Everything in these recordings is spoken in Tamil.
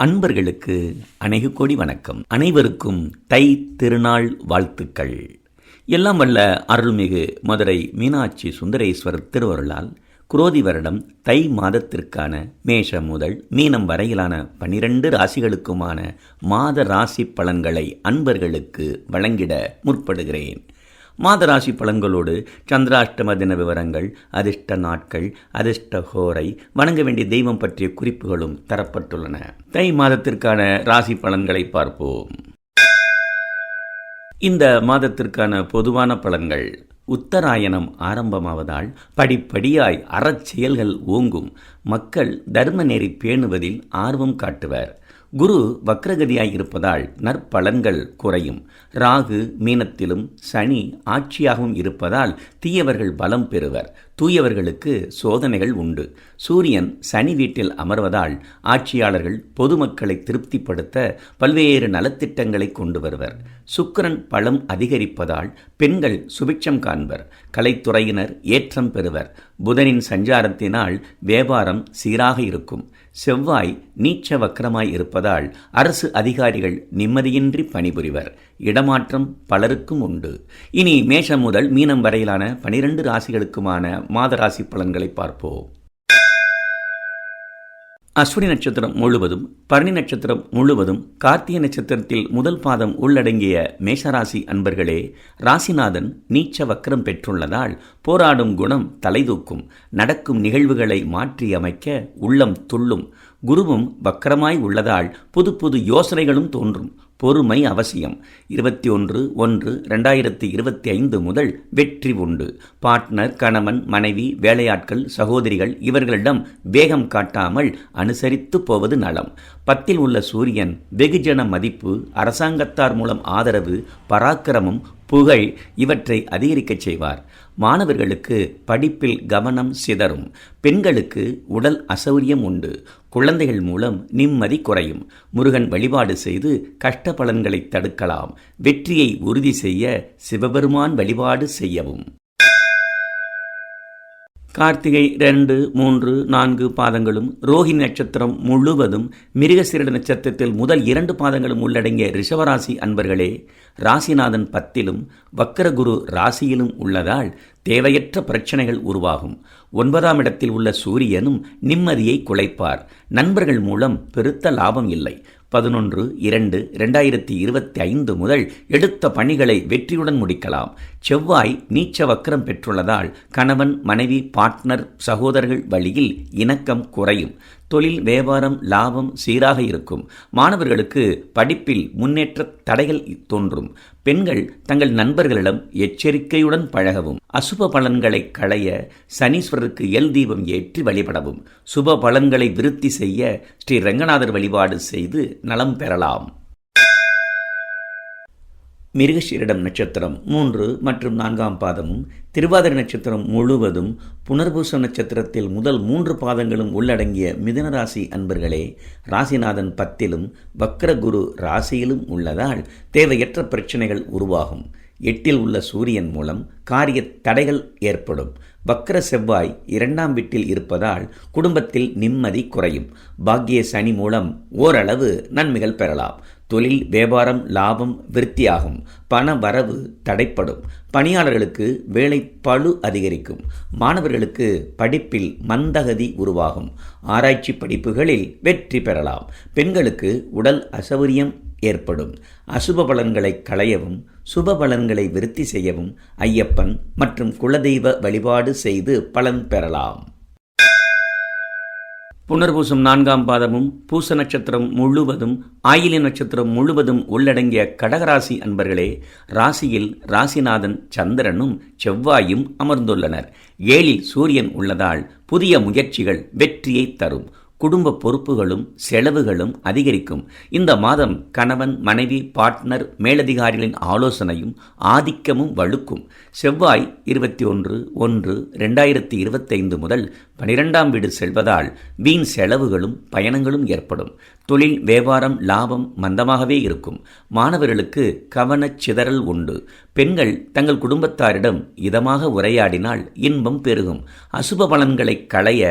அன்பர்களுக்கு அநேக கோடி வணக்கம். அனைவருக்கும் தை திருநாள் வாழ்த்துக்கள். எல்லாம் வல்ல அருள்மிகு மதுரை மீனாட்சி சுந்தரேஸ்வரர் திருவருளால் குரோதி வருடம் தை மாதத்திற்கான மேஷம் முதல் மீனம் வரையிலான பனிரெண்டு ராசிகளுக்குமான மாத ராசி பலன்களை அன்பர்களுக்கு வழங்கிட முற்படுகிறேன். மாதராசி பழங்களோடு சந்திராஷ்டம தின விவரங்கள் அதிர்ஷ்ட நாட்கள் அதிர்ஷ்ட ஹோரை வணங்க வேண்டிய தெய்வம் பற்றிய குறிப்புகளும் தரப்பட்டுள்ளன. தை மாதத்திற்கான ராசி பலன்களை பார்ப்போம். இந்த மாதத்திற்கான பொதுவான பலன்கள் உத்தராயணம் ஆரம்பமாவதால் படிப்படியாய் அறச்செயல்கள் ஓங்கும். மக்கள் தர்ம நெறி பேணுவதில் ஆர்வம் காட்டுவர். குரு வக்ரகதியாய் இருப்பதால் நற்பலன்கள் குறையும். ராகு மீனத்திலும் சனி ஆட்சியாகவும் இருப்பதால் தீயவர்கள் பலம் பெறுவர். தூயவர்களுக்கு சோதனைகள் உண்டு. சூரியன் சனி வீட்டில் அமர்வதால் ஆட்சியாளர்கள் பொதுமக்களை திருப்திப்படுத்த பல்வேறு நலத்திட்டங்களை கொண்டு வருவர். சுக்கரன் பலம் அதிகரிப்பதால் பெண்கள் சுபிட்சம் காண்பர். கலைத்துறையினர் ஏற்றம் பெறுவர். புதனின் சஞ்சாரத்தினால் வியாபாரம் சீராக இருக்கும். செவ்வாய் நீச்ச வக்கரமாய் இருப்பதால் அரசு அதிகாரிகள் நிம்மதியின்றி பணிபுரிவர். இடமாற்றம் பலருக்கும் உண்டு. இனி மேஷம் முதல் மீனம் வரையிலான பனிரெண்டு ராசிகளுக்குமான மாத ராசி பலன்களை பார்ப்போம். அஸ்வினி நட்சத்திரம் முழுவதும் பரணி நட்சத்திரம் முழுவதும் கார்த்திகை நட்சத்திரத்தில் முதல் பாதம் உள்ளடங்கிய மேஷராசி அன்பர்களே ராசிநாதன் நீச்ச வக்கரம் பெற்றுள்ளதால் போராடும் குணம் தலைதூக்கும். நடக்கும் நிகழ்வுகளை மாற்றி அமைக்க உள்ளம் துள்ளும். குருவும் வக்கரமாய் உள்ளதால் புது புது யோசனைகளும் தோன்றும். பொறுமை அவசியம். இருபத்தி ஒன்று ஒன்று ரெண்டாயிரத்தி இருபத்தி ஐந்து முதல் வெற்றி உண்டு. பார்ட்னர் கணவன் மனைவி வேலையாட்கள் சகோதரிகள் இவர்களிடம் வேகம் காட்டாமல் அனுசரித்து போவது நலம். பத்தில் உள்ள சூரியன் வெகுஜன மதிப்பு அரசாங்கத்தார் மூலம் ஆதரவு பராக்கிரமம் புகழ் இவற்றை அதிகரிக்கச் செய்வார். மாணவர்களுக்கு படிப்பில் கவனம் சிதறும். பெண்களுக்கு உடல் அசௌரியம் உண்டு. குழந்தைகள் மூலம் நிம்மதி குறையும். முருகன் வழிபாடு செய்து கஷ்ட பலன்களை தடுக்கலாம். வெற்றியை உறுதி செய்ய சிவபெருமான் வழிபாடு செய்யவும். கார்த்திகை ரெண்டு மூன்று நான்கு பாதங்களும் ரோஹிணி நட்சத்திரம் முழுவதும் மிருகசீரட நட்சத்திரத்தில் முதல் இரண்டு பாதங்களும் உள்ளடங்கிய ரிஷவராசி அன்பர்களே ராசிநாதன் பத்திலும் வக்கரகுரு ராசியிலும் உள்ளதால் தேவையற்ற பிரச்சனைகள் உருவாகும். ஒன்பதாம் இடத்தில் உள்ள சூரியனும் நிம்மதியை குலைப்பார். நண்பர்கள் மூலம் பெருத்த லாபம் இல்லை. பதினொன்று இரண்டு இரண்டாயிரத்தி இருபத்தி ஐந்து முதல் எடுத்த பணிகளை வெற்றியுடன் முடிக்கலாம். செவ்வாய் நீச்ச வக்கரம் பெற்றுள்ளதால் கணவன் மனைவி பார்ட்னர் சகோதரர்கள் வழியில் இணக்கம் குறையும். தொழில் வியாபாரம் லாபம் சீராக இருக்கும். மாணவர்களுக்கு படிப்பில் முன்னேற்ற தடைகள் தோன்றும். பெண்கள் தங்கள் நண்பர்களிடம் எச்சரிக்கையுடன் பழகவும். அசுப பலன்களை களைய சனீஸ்வரருக்கு எல் தீபம் ஏற்றி வழிபடவும். சுப பலன்களை விருத்தி செய்ய ஸ்ரீ ரங்கநாதர் வழிபாடு செய்து நலம் பெறலாம். மிருகசீரிடம் நட்சத்திரம் மூன்று மற்றும் நான்காம் பாதமும் திருவாதிரை நட்சத்திரம் முழுவதும் புனர்பூச நட்சத்திரத்தில் முதல் மூன்று பாதங்களும் உள்ளடங்கிய மிதனராசி அன்பர்களே ராசிநாதன் பத்திலும் வக்ரகுரு ராசியிலும் உள்ளதால் தேவையற்ற பிரச்சனைகள் உருவாகும். எட்டில் உள்ள சூரியன் மூலம் காரிய தடைகள் ஏற்படும். வக்கர செவ்வாய் இரண்டாம் வீட்டில் இருப்பதால் குடும்பத்தில் நிம்மதி குறையும். பாக்கிய சனி மூலம் ஓரளவு நன்மைகள் பெறலாம். தொழில் வியாபாரம் லாபம் விருத்தியாகும். பண வரவு தடைப்படும். பணியாளர்களுக்கு வேலை பழு அதிகரிக்கும். மாணவர்களுக்கு படிப்பில் மந்தகதி உருவாகும். ஆராய்ச்சி படிப்புகளில் வெற்றி பெறலாம். பெண்களுக்கு உடல் அசௌரியம் ஏற்படும். அசுப பலன்களை களையவும் சுப பலன்களை விருத்தி செய்யவும் ஐயப்பன் மற்றும் குலதெய்வ வழிபாடு செய்து பலன் பெறலாம். புனர்பூசம் நான்காம் பாதமும் பூச நட்சத்திரம் முழுவதும் ஆயிலி நட்சத்திரம் முழுவதும் உள்ளடங்கிய கடகராசி அன்பர்களே ராசியில் ராசிநாதன் சந்திரனும் செவ்வாயும் அமர்ந்துள்ளனர். ஏழில் சூரியன் உள்ளதால் புதிய முயற்சிகள் வெற்றியை தரும். குடும்ப பொறுப்புகளும் செலவுகளும் அதிகரிக்கும். இந்த மாதம் கணவன் மனைவி பார்ட்னர் மேலதிகாரிகளின் ஆலோசனையும் ஆதிக்கமும் வழுக்கும் செவ்வாய் இருபத்தி ஒன்று ஒன்று ரெண்டாயிரத்தி இருபத்தைந்து முதல் பனிரெண்டாம் வீடு செல்வதால் வீண் செலவுகளும் பயணங்களும் ஏற்படும். தொழில் வியாபாரம் லாபம் மந்தமாகவே இருக்கும். மாணவர்களுக்கு கவனச் சிதறல் உண்டு. பெண்கள் தங்கள் குடும்பத்தாரிடம் இதமாக உரையாடினால் இன்பம் பெருகும். அசுப பலன்களை களைய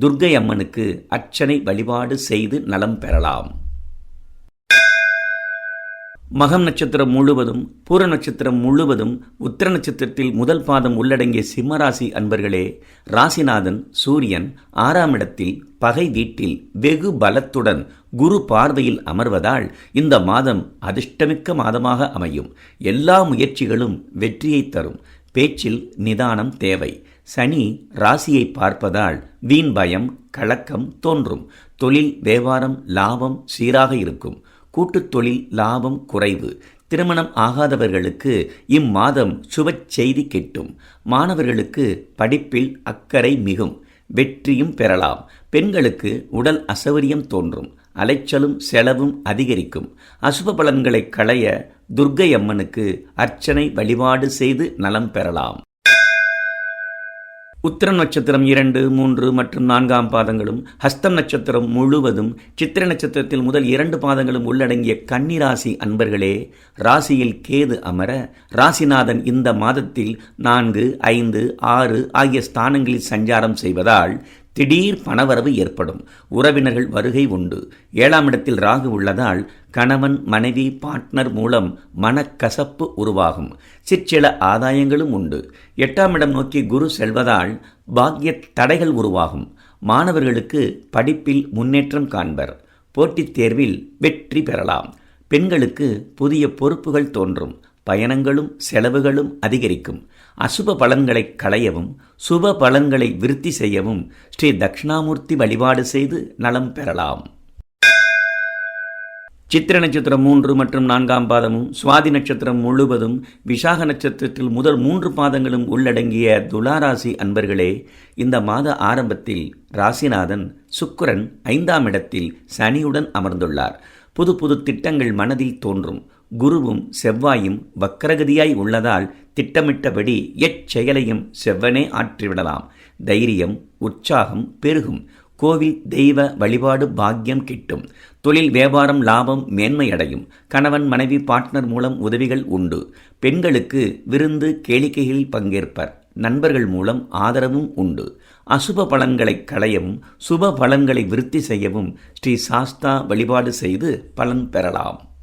துர்க்கை அம்மனுக்கு அர்ச்சனை வழிபாடு செய்து நலம் பெறலாம். மகம் நட்சத்திரம் முழுவதும் பூர நட்சத்திரம் முழுவதும் உத்திர நட்சத்திரத்தில் முதல் பாதம் உள்ளடங்கிய சிம்மராசி அன்பர்களே ராசிநாதன் சூரியன் ஆறாம் இடத்தில் பகை வீட்டில் வெகு பலத்துடன் குரு பார்வையில் அமர்வதால் இந்த மாதம் அதிர்ஷ்டமிக்க மாதமாக அமையும். எல்லா முயற்சிகளும் வெற்றியை தரும். பேச்சில் நிதானம் தேவை. சனி ராசியை பார்ப்பதால் வீண் பயம் கலக்கம் தோன்றும். தொழில் வியாபாரம் லாபம் சீராக இருக்கும். கூட்டுத் தொழில் லாபம் குறைவு. திருமணம் ஆகாதவர்களுக்கு இம்மாதம் சுப செய்தி கிட்டும். மாணவர்களுக்கு படிப்பில் அக்கறை மிகும். வெற்றியும் பெறலாம். பெண்களுக்கு உடல் அசௌரியம் தோன்றும். அலைச்சலும் செலவும் அதிகரிக்கும். அசுப பலன்களை களைய துர்க்கை அம்மனுக்கு அர்ச்சனை வழிபாடு செய்து நலம் பெறலாம். உத்திர நட்சத்திரம் இரண்டு மூன்று மற்றும் நான்காம் பாதங்களும் ஹஸ்தம் நட்சத்திரம் முழுவதும் சித்திர நட்சத்திரத்தில் முதல் இரண்டு பாதங்களும் உள்ளடங்கிய கன்னிராசி அன்பர்களே ராசியில் கேது அமர ராசிநாதன் இந்த மாதத்தில் நான்கு ஐந்து ஆறு ஆகிய ஸ்தானங்களில் சஞ்சாரம் செய்வதால் திடீர் பணவரவு ஏற்படும். உறவினர்கள் வருகை உண்டு. ஏழாம் இடத்தில் ராகு உள்ளதால் கணவன் மனைவி பார்ட்னர் மூலம் மனக்கசப்பு உருவாகும். சிற்சில ஆதாயங்களும் உண்டு. எட்டாம் இடம் நோக்கி குரு செல்வதால் பாக்கிய தடைகள் உருவாகும். மாணவர்களுக்கு படிப்பில் முன்னேற்றம் காண்பர். போட்டித் தேர்வில் வெற்றி பெறலாம். பெண்களுக்கு புதிய பொறுப்புகள் தோன்றும். பயணங்களும் செலவுகளும் அதிகரிக்கும். அசுப பலன்களை களையவும் சுப பலன்களை விருத்தி செய்யவும் ஸ்ரீ தட்சிணாமூர்த்தி வழிபாடு செய்து நலம் பெறலாம். சித்திர நட்சத்திரம் மூன்று மற்றும் நான்காம் பாதமும் சுவாதி நட்சத்திரம் முழுவதும் விசாக நட்சத்திரத்தில் முதல் மூன்று பாதங்களும் உள்ளடங்கிய துளாராசி அன்பர்களே இந்த மாத ஆரம்பத்தில் ராசிநாதன் சுக்கரன் ஐந்தாம் இடத்தில் சனியுடன் அமர்ந்துள்ளார். புது புது திட்டங்கள் மனதில் தோன்றும். குருவும் செவ்வாயும் வக்கரகதியாய் உள்ளதால் திட்டமிட்டபடி எச்செயலையும் செவ்வனே ஆற்றிவிடலாம். தைரியம் உற்சாகம் பெருகும். கோவில் தெய்வ வழிபாடு பாக்கியம் கிட்டும். தொழில் வியாபாரம் லாபம் மேன்மையடையும். கணவன் மனைவி பார்ட்னர் மூலம் உதவிகள் உண்டு. பெண்களுக்கு விருந்து கேளிக்கைகளில் பங்கேற்பர். நண்பர்கள் மூலம் ஆதரவும் உண்டு. அசுப பலன்களை களையவும் சுப பலன்களை விருத்தி செய்யவும் ஸ்ரீ சாஸ்தா வழிபாடு செய்து பலன் பெறலாம்.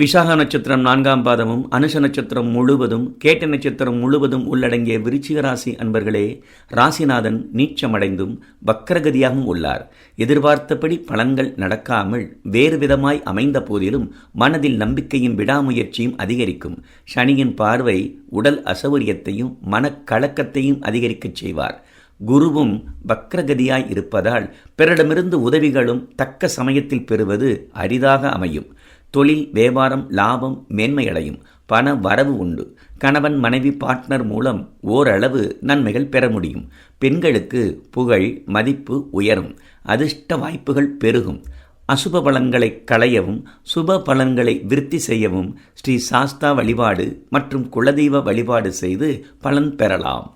விசாக நட்சத்திரம் நான்காம் பாதமும் அனுஷ நட்சத்திரம் முழுவதும் கேட்ட நட்சத்திரம் முழுவதும் உள்ளடங்கிய விருச்சிக ராசி அன்பர்களே ராசிநாதன் நீச்சமடைந்தும் வக்கரகதியாகவும் உள்ளார். எதிர்பார்த்தபடி பலன்கள் நடக்காமல் வேறு விதமாய் அமைந்த போதிலும் மனதில் நம்பிக்கையும் விடாமுயற்சியும் அதிகரிக்கும். சனியின் பார்வை உடல் அசௌரியத்தையும் மனக்கலக்கத்தையும் அதிகரிக்கச் செய்வார். குருவும் வக்ரகதியாய் இருப்பதால் பிறரிடமிருந்து உதவிகளும் தக்க சமயத்தில் பெறுவது அரிதாக அமையும். தொழில் வியாபாரம் லாபம் மேன்மையடையும். பண வரவு உண்டு. கணவன் மனைவி பார்ட்னர் மூலம் ஓரளவு நன்மைகள் பெற முடியும். பெண்களுக்கு புகழ் மதிப்பு உயரும். அதிர்ஷ்ட வாய்ப்புகள் பெருகும். அசுப பலன்களை களையவும் சுப பலன்களை விருத்தி செய்யவும் ஸ்ரீ சாஸ்தா வழிபாடு மற்றும் குலதெய்வ வழிபாடு செய்து பலன் பெறலாம்.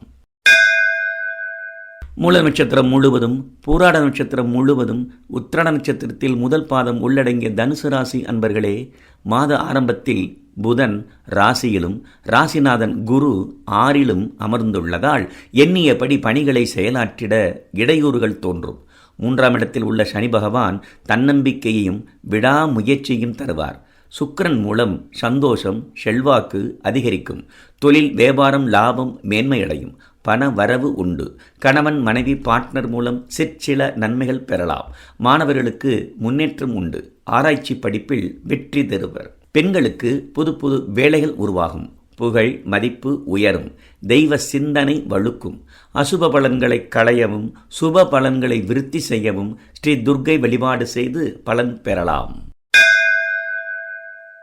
மூல நட்சத்திரம் முழுவதும் பூராட நட்சத்திரம் முழுவதும் உத்திராட நட்சத்திரத்தில் முதல் பாதம் உள்ளடங்கிய தனுசு ராசி அன்பர்களே மாத ஆரம்பத்தில் புதன் ராசியிலும் ராசிநாதன் குரு ஆறிலும் அமர்ந்துள்ளதால் எண்ணியபடி பணிகளை செயலாற்றிட இடையூறுகள் தோன்றும். மூன்றாம் இடத்தில் உள்ள சனி பகவான் தன்னம்பிக்கையையும் விடாமுயற்சியும் தருவார். சுக்கரன் மூலம் சந்தோஷம் செல்வாக்கு அதிகரிக்கும். தொழில் வியாபாரம் லாபம் மேன்மையடையும். பண வரவு உண்டு. கணவன் மனைவி பார்ட்னர் மூலம் சிற்சில நன்மைகள் பெறலாம். மாணவர்களுக்கு முன்னேற்றம் உண்டு. ஆராய்ச்சி படிப்பில் வெற்றி தருவர். பெண்களுக்கு புது புது வேலைகள் உருவாகும். புகழ் மதிப்பு உயரும். தெய்வ சிந்தனை வழுக்கும். அசுப பலன்களை களையவும் சுப பலன்களை விருத்தி செய்யவும் ஸ்ரீ துர்க்கை வழிபாடு செய்து பலன் பெறலாம்.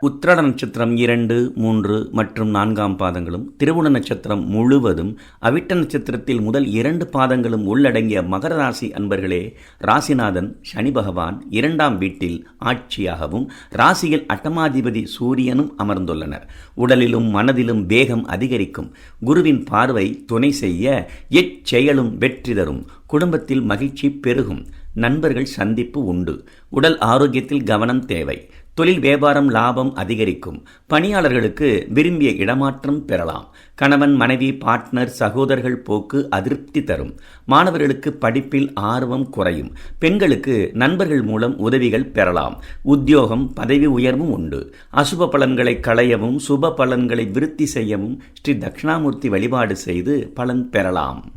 உத்திரட நட்சத்திரம் இரண்டு மூன்று மற்றும் நான்காம் பாதங்களும் திருவுண நட்சத்திரம் முழுவதும் அவிட்ட நட்சத்திரத்தில் முதல் இரண்டு பாதங்களும் உள்ளடங்கிய மகர ராசி அன்பர்களே ராசிநாதன் சனி பகவான் இரண்டாம் வீட்டில் ஆட்சியாகவும் ராசியில் அட்டமாதிபதி சூரியனும் அமர்ந்துள்ளனர். உடலிலும் மனதிலும் வேகம் அதிகரிக்கும். குருவின் பார்வை துணை செய்ய எச்செயலும் வெற்றி தரும். குடும்பத்தில் மகிழ்ச்சி பெருகும். நண்பர்கள் சந்திப்பு உண்டு. உடல் ஆரோக்கியத்தில் கவனம் தேவை. தொழில் வியாபாரம் லாபம் அதிகரிக்கும். பணியாளர்களுக்கு விரும்பிய இடமாற்றம் பெறலாம். கணவன் மனைவி பார்ட்னர் சகோதரர்கள் போக்கு அதிருப்தி தரும். மாணவர்களுக்கு படிப்பில் ஆர்வம் குறையும். பெண்களுக்கு நண்பர்கள் மூலம் உதவிகள் பெறலாம். உத்தியோகம் பதவி உயர்வும் உண்டு. அசுப பலன்களை களையவும் சுப பலன்களை விருத்தி செய்யவும் ஸ்ரீ தட்சிணாமூர்த்தி வழிபாடு செய்து பலன் பெறலாம்.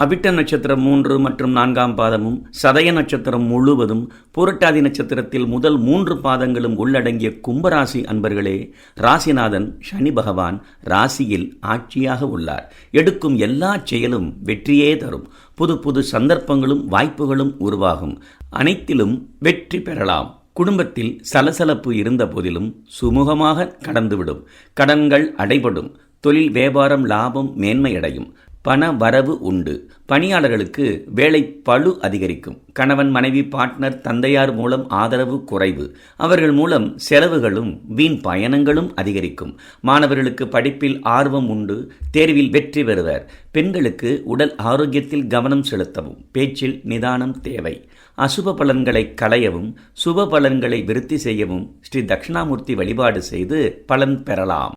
அவிட்ட நட்சத்திரம் மூன்று மற்றும் நான்காம் பாதமும் சதய நட்சத்திரம் முழுவதும் பூரட்டாதி நட்சத்திரத்தில் முதல் மூன்று பாதங்களும் உள்ளடங்கிய கும்பராசி அன்பர்களே ராசிநாதன் சனி பகவான் ராசியில் ஆட்சியாக உள்ளார். எடுக்கும் எல்லா செயலும் வெற்றியே தரும். புது புது சந்தர்ப்பங்களும் வாய்ப்புகளும் உருவாகும். அனைத்திலும் வெற்றி பெறலாம். குடும்பத்தில் சலசலப்பு இருந்த போதிலும் சுமூகமாக கடந்துவிடும். கடன்கள் அடைபடும். தொழில் வியாபாரம் லாபம் மேன்மையடையும். பண வரவு உண்டு. பணியாளர்களுக்கு வேலை பழு அதிகரிக்கும். கணவன் மனைவி பார்ட்னர் தந்தையார் மூலம் ஆதரவு குறைவு. அவர்கள் மூலம் செலவுகளும் வீண் பயணங்களும் அதிகரிக்கும். மாணவர்களுக்கு படிப்பில் ஆர்வம் உண்டு தேர்வில் வெற்றி பெறுவர். பெண்களுக்கு உடல் ஆரோக்கியத்தில் கவனம் செலுத்தவும் பேச்சில் நிதானம் தேவை. அசுப பலன்களை களையவும் சுப பலன்களை விருத்தி செய்யவும் ஸ்ரீ தட்சிணாமூர்த்தி வழிபாடு செய்து பலன் பெறலாம்.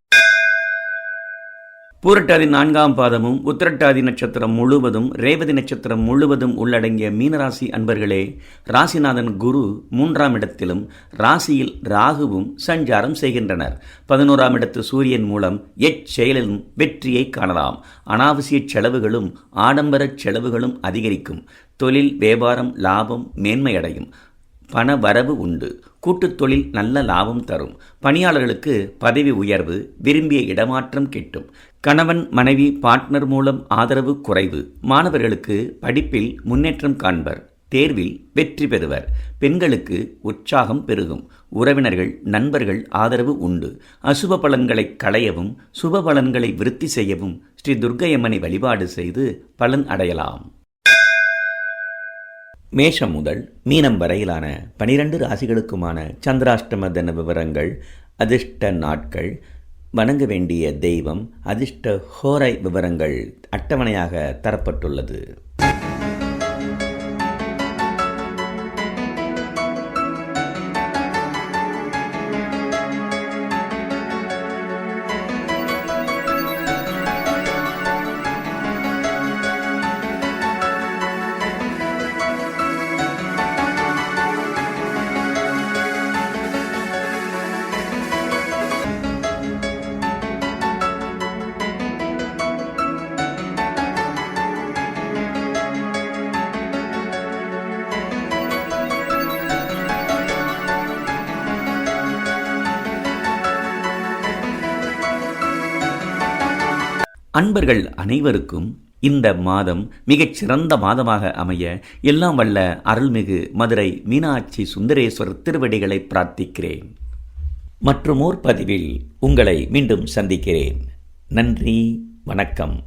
பூரட்டாதி நான்காம் பாதமும் உத்திரட்டாதி நட்சத்திரம் முழுவதும் ரேவதி நட்சத்திரம் முழுவதும் உள்ளடங்கிய மீனராசி அன்பர்களே ராசிநாதன் குரு மூன்றாம் இடத்திலும் ராசியில் ராகுவும் சஞ்சாரம் செய்கின்றனர். பதினோராம் இடத்து சூரியன் மூலம் எச்செயலிலும் வெற்றியை காணலாம். அனாவசிய செலவுகளும் ஆடம்பரச் செலவுகளும் அதிகரிக்கும். தொழில் வியாபாரம் லாபம் மேன்மையடையும். பண வரவு உண்டு. கூட்டுத் தொழில் நல்ல லாபம் தரும். பணியாளர்களுக்கு பதவி உயர்வு விரும்பிய இடமாற்றம் கிட்டும். கணவன் மனைவி பார்ட்னர் மூலம் ஆதரவு குறைவு. மாணவர்களுக்கு படிப்பில் முன்னேற்றம் காண்பர். தேர்வில் வெற்றி பெறுவர். பெண்களுக்கு உற்சாகம் பெருகும். உறவினர்கள் நண்பர்கள் ஆதரவு உண்டு. அசுப பலன்களை களையவும் சுப பலன்களை விருத்தி செய்யவும் ஸ்ரீ துர்க்கையம்மனை வழிபாடு செய்து பலன் அடையலாம். மேஷம் முதல் மீனம் வரையிலான பனிரெண்டு ராசிகளுக்குமான சந்திராஷ்டம தின விவரங்கள் அதிர்ஷ்ட நாட்கள் வணங்க வேண்டிய தெய்வம் அதிர்ஷ்ட ஹோரை விவரங்கள் அட்டவணையாக தரப்பட்டுள்ளது. அன்பர்கள் அனைவருக்கும் இந்த மாதம் மிகச் சிறந்த மாதமாக அமைய எல்லாம் வல்ல அருள்மிகு மதுரை மீனாட்சி சுந்தரேஸ்வரர் திருவடிகளை பிரார்த்திக்கிறேன். மற்றுமோர் பதிவில் உங்களை மீண்டும் சந்திக்கிறேன். நன்றி வணக்கம்.